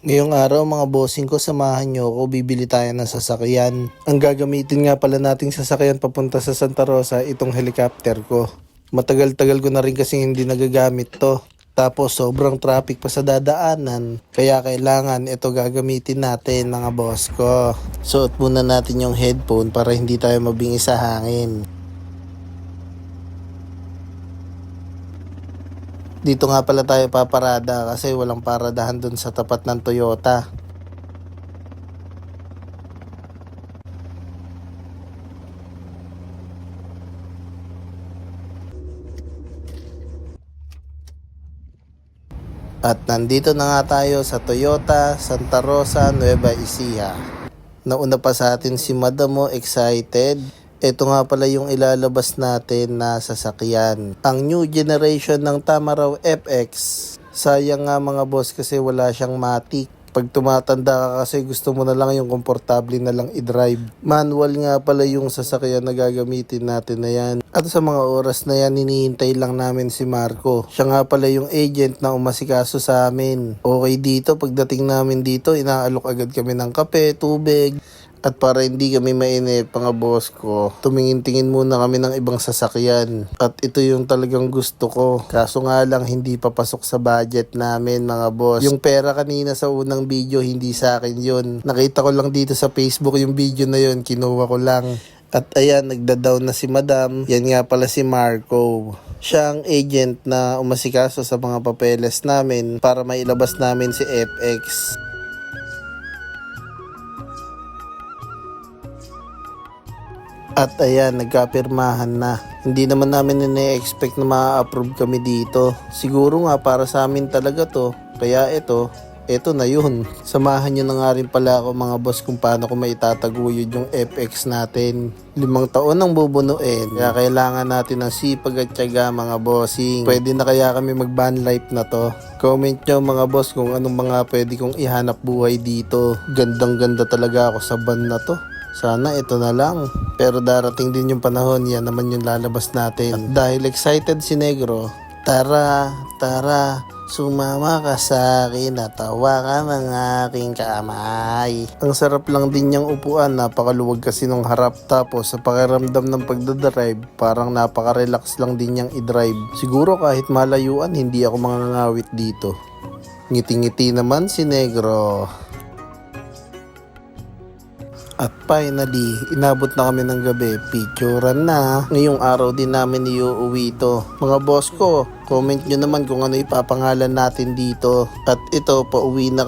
Ngayong araw mga bossing ko, samahan nyo ako, bibili tayo ng sasakyan. Ang gagamitin nga pala nating sasakyan papunta sa Santa Rosa, itong helicopter ko. Matagal-tagal ko na rin kasi hindi nagagamit to. Tapos sobrang traffic pa sa dadaanan. Kaya kailangan ito gagamitin natin mga boss ko. Suot muna natin yung headphone para hindi tayo mabingi sa hangin. Dito nga pala tayo paparada kasi walang paradahan dun sa tapat ng Toyota. At nandito na nga tayo sa Toyota Santa Rosa Nueva Ecija. Nauna pa sa atin si Madam mo, excited. Ito nga pala yung ilalabas natin na sasakyan. Ang new generation ng Tamaraw FX. Sayang nga mga boss kasi wala siyang matic. Pag tumatanda ka kasi gusto mo na lang yung komportable na lang i-drive. Manual nga pala yung sasakyan na gagamitin natin na yan. At sa mga oras na yan, hinihintay lang namin si Marco. Siya nga pala yung agent na umasikaso sa amin. Okay dito, pagdating namin dito, inaalok agad kami ng kape, tubig, at para hindi kami mainip, mga boss ko, tumingin-tingin muna kami ng ibang sasakyan. At ito yung talagang gusto ko. Kaso nga lang, hindi papasok sa budget namin, mga boss. Yung pera kanina sa unang video, hindi sa akin yun. Nakita ko lang dito sa Facebook yung video na yun, kinuha ko lang. At ayan, nagda-down na si Madam. Yan nga pala si Marco. Siya ang agent na umasikaso sa mga papeles namin para mailabas namin si FX. At ayan, nagkapirmahan na. Hindi naman namin ine-expect na ma-approve kami dito. Siguro nga para sa amin talaga to. Kaya ito, ito na yun. Samahan nyo na nga rin pala ako mga boss kung paano ko maitataguyod yung FX natin. Limang taon ang bubunuin. Kaya kailangan natin ng sipag at tiyaga mga bossing. Pwede na kaya kami mag van life na to. Comment nyo mga boss kung anong mga pwede kong ihanap buhay dito. Gandang ganda talaga ako sa van na to. Sana ito na lang. Pero darating din yung panahon, yan naman yung lalabas natin. At dahil excited si Negro, tara, tara, sumama ka sa akin at tawa ka ng aking kamay. Ang sarap lang din niyang upuan, napakaluwag kasi nung harap. Tapos sa pakiramdam ng pagdadrive, parang napaka-relax lang din niyang i-drive. Siguro kahit malayuan, hindi ako mangangawit dito. Ngiti-ngiti naman si Negro. At finally, inabot na kami ng gabi. Picturean na. Ngayong araw din namin iuuwi ito. Mga boss ko, comment nyo naman kung ano ipapangalan natin dito. At ito, pauwi na